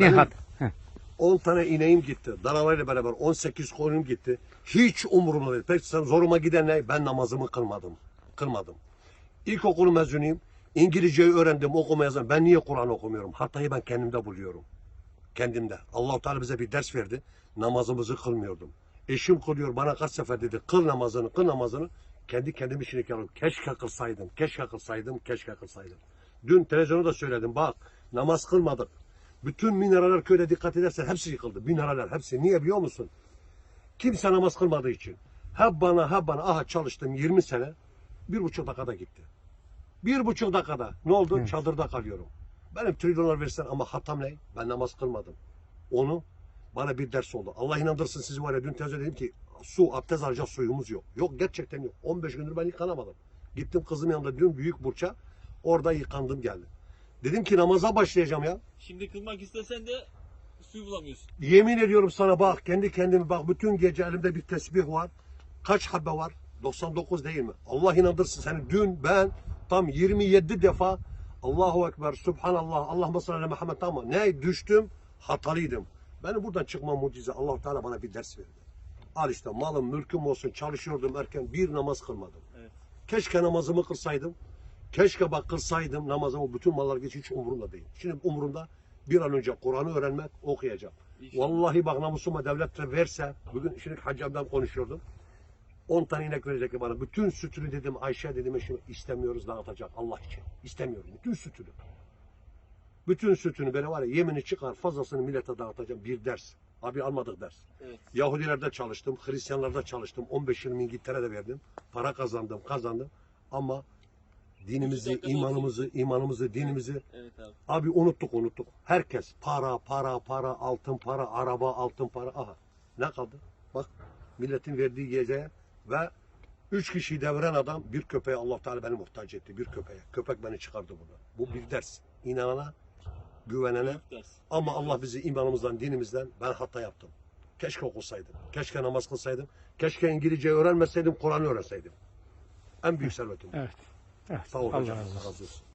Ne Benim- hat? Heh. 10 tane ineğim gitti. Danalarıyla beraber 18 koyunum gitti. Hiç umurumda değil. Peki sen zoruma giden ne? Ben namazımı kılmadım. Kılmadım. İlkokulu mezunuyum. İngilizceyi öğrendim, okuma yazan. Ben niye Kur'an okumuyorum? Hatayı ben kendimde buluyorum. Kendimde. allah Teala bize bir ders verdi. Namazımızı kılmıyordum. Eşim kılıyor. Bana kaç sefer dedi. Kıl namazını, kıl namazını. Kendi kendim için yapıyorum. Keşke kılsaydım, keşke kılsaydım, keşke kılsaydım. Dün televizyonda da söyledim. Bak namaz kılmadık. Bütün mineraller köyde dikkat edersen hepsi yıkıldı. Mineraller hepsi. Niye biliyor musun? Kimse namaz kılmadığı için. Hep bana hep bana aha çalıştım 20 sene. Bir buçuk dakikada gitti. Bir buçuk dakikada. Ne oldu? Evet. Çadırda kalıyorum. Benim trilyonlar versen ama hatam ne? Ben namaz kılmadım. Onu bana bir ders oldu. Allah inandırsın sizi var ya dün teyze dedim ki su abdest alacak suyumuz yok. Yok gerçekten yok. 15 gündür ben yıkanamadım. Gittim kızım yanında dün büyük burça. Orada yıkandım geldim. Dedim ki namaza başlayacağım ya. Şimdi kılmak istesen de suyu bulamıyorsun. Yemin ediyorum sana bak kendi kendime bak bütün gece elimde bir tesbih var. Kaç habbe var? 99 değil mi? Allah inandırsın seni. Dün ben tam 27 defa Allahu Ekber, Subhanallah, Allahümme salli Muhammed tamam. Ne düştüm? Hatalıydım. Benim buradan çıkma mucize. allah Teala bana bir ders verdi. Al işte malım, mülküm olsun çalışıyordum erken bir namaz kılmadım. Evet. Keşke namazımı kılsaydım. Keşke bak kılsaydım namazımı bütün mallar geç hiç umurumda değil. Şimdi umurumda bir an önce Kur'an'ı öğrenmek, okuyacağım. İnşallah. Vallahi bak namusuma devlet de verse, bugün şimdi hacamdan konuşuyordum. 10 tane inek verecek bana. Bütün sütünü dedim Ayşe dedim eşime istemiyoruz dağıtacak Allah için. İstemiyorum. Bütün sütünü. Bütün sütünü böyle var ya yemini çıkar fazlasını millete dağıtacağım. Bir ders. Abi almadık ders. Evet. Yahudilerde çalıştım, Hristiyanlarda çalıştım. 15 yıl İngiltere'de verdim. Para kazandım, kazandım. Ama dinimizi, imanımızı, imanımızı, dinimizi Evet abi. Abi unuttuk unuttuk. Herkes para para para altın para araba altın para aha ne kaldı? Bak milletin verdiği geceye ve üç kişiyi deviren adam bir köpeğe Allah Teala beni muhtaç etti bir köpeğe. Köpek beni çıkardı buradan. Bu bir ders. İnanana güvenene ama Allah bizi imanımızdan dinimizden ben hata yaptım. Keşke okusaydım. Keşke namaz kılsaydım. Keşke İngilizce öğrenmeseydim Kur'an'ı öğrenseydim. En büyük servetim. Evet. Evet. Sağ ol Allah hocam. razı olsun. Razı olsun.